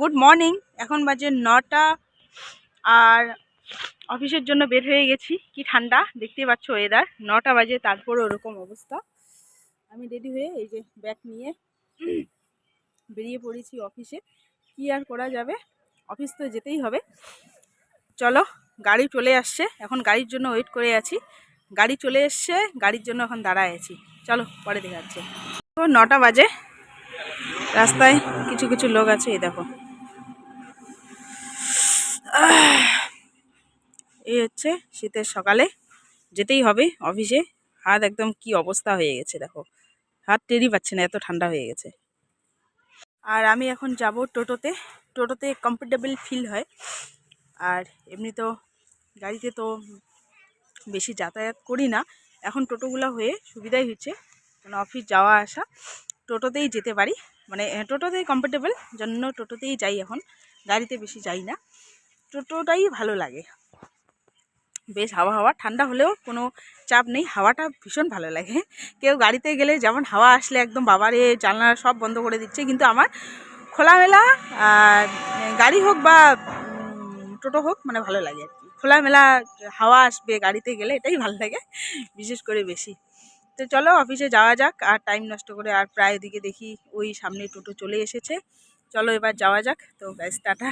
Good morning. এখন বাজে নটা আর অফিসের জন্য বের হয়ে গেছি। কি ঠান্ডা দেখতেই পাচ্ছ ওয়েদার নটা বাজে তারপর ওরকম অবস্থা। আমি রেডি হয়ে এই যে ব্যাগ নিয়ে বেরিয়ে পড়েছি অফিসে। কি আর করা যাবে? অফিস তো যেতেই হবে। চলো, গাড়ি চলে আসছে। এখন গাড়ির জন্য ওয়েট করে আছি। গাড়ি চলে এসছে, গাড়ির জন্য এখন দাঁড়ায় আছি। চলো, পরে দেখা যাচ্ছে তো নটা বাজে। রাস্তায় কিছু কিছু লোক আছে, এই দেখো। এই হচ্ছে শীতের সকালে যেতেই হবে অফিসে হাত একদম কি অবস্থা হয়ে গেছে দেখো। হাত টেরই পাচ্ছে না, এত ঠান্ডা হয়ে গেছে। আর আমি এখন যাব টোটোতে। টোটোতে কমফোর্টেবল ফিল হয়। আর এমনি তো গাড়িতে তো বেশি যাতায়াত করি না। এখন টোটোগুলো হয়ে সুবিধাই হচ্ছে। মানে অফিস যাওয়া আসা। টোটোতেই যেতে পারি। মানে টোটোতেই কমফোর্টেবল জন্য টোটোতেই যাই এখন। গাড়িতে বেশি যাই না। টোটোটাই ভালো লাগে। বেশ হাওয়া হাওয়া, ঠান্ডা হলেও কোনো চাপ নেই। হাওয়াটা ভীষণ ভালো লাগে। কেউ গাড়িতে গেলে যেমন হাওয়া আসলে একদম বাবারে জানলা সব বন্ধ করে দিচ্ছে, কিন্তু আমার খোলামেলা গাড়ি হোক বা টোটো হোক মানে ভালো লাগে আর কি। খোলামেলা হাওয়া আসবে গাড়িতে গেলে, এটাই ভালো লাগে, বিশেষ করে বেশি। তো চলো অফিসে যাওয়া যাক, আর টাইম নষ্ট করে আর প্রায় দিকে দেখি ওই সামনে টোটো চলে এসেছে। চলো এবার যাওয়া যাক। তো ব্যাস টাটা।